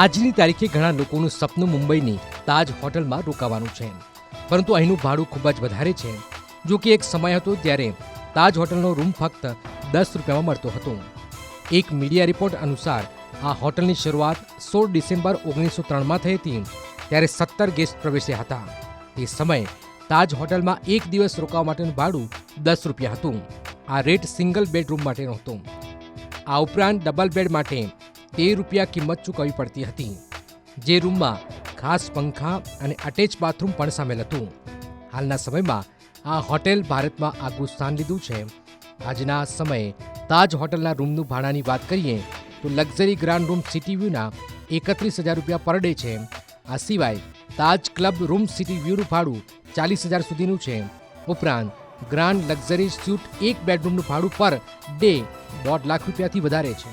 આજની તારીખે ઘણા લોકોનું સપનું મુંબઈની તાજ હોટલમાં રોકાવાનું છે. પરંતુ અહીંનું ભાડું ખૂબ જ વધારે છે. જો કે એક સમય હતો ત્યારે તાજ હોટલનો રૂમ ફક્ત દસ રૂપિયામાં મળતો હતો. એક મીડિયા રિપોર્ટ અનુસાર, આ હોટલની શરૂઆત સોળ ડિસેમ્બર ઓગણીસો ત્રણમાં થઈ હતી, ત્યારે સત્તર ગેસ્ટ પ્રવેશ્યા હતા. તે સમયે તાજ હોટલમાં એક દિવસ રોકાવા માટેનું ભાડું દસ રૂપિયા હતું. આ રેટ સિંગલ બેડરૂમ માટેનો હતો. આ ઉપરાંત ડબલ બેડ માટે તેર રૂપિયા કિંમત ચૂકવવી પડતી હતી. જે રૂમમાં ખાસ પંખા અને અટેચ બાથરૂમ પણ સામેલ હતું. હાલના સમયમાં આ હોટેલ ભારતમાં આગવું સ્થાન લીધું છે. આજના સમયે તાજ હોટલના રૂમનું ભાડાની વાત કરીએ, તો લક્ઝરી ગ્રાન્ડ રૂમ સિટી વ્યૂના એકત્રીસ હજાર રૂપિયા પર ડે છે. આ સિવાય તાજ ક્લબ રૂમ સિટી વ્યૂનું ભાડું ચાલીસ હજાર સુધીનું છે. ઉપરાંત ગ્રાન્ડ લક્ઝરી સ્યુટ એક બેડરૂમનું ભાડું પર ડે દોઢ લાખ રૂપિયાથી વધારે છે.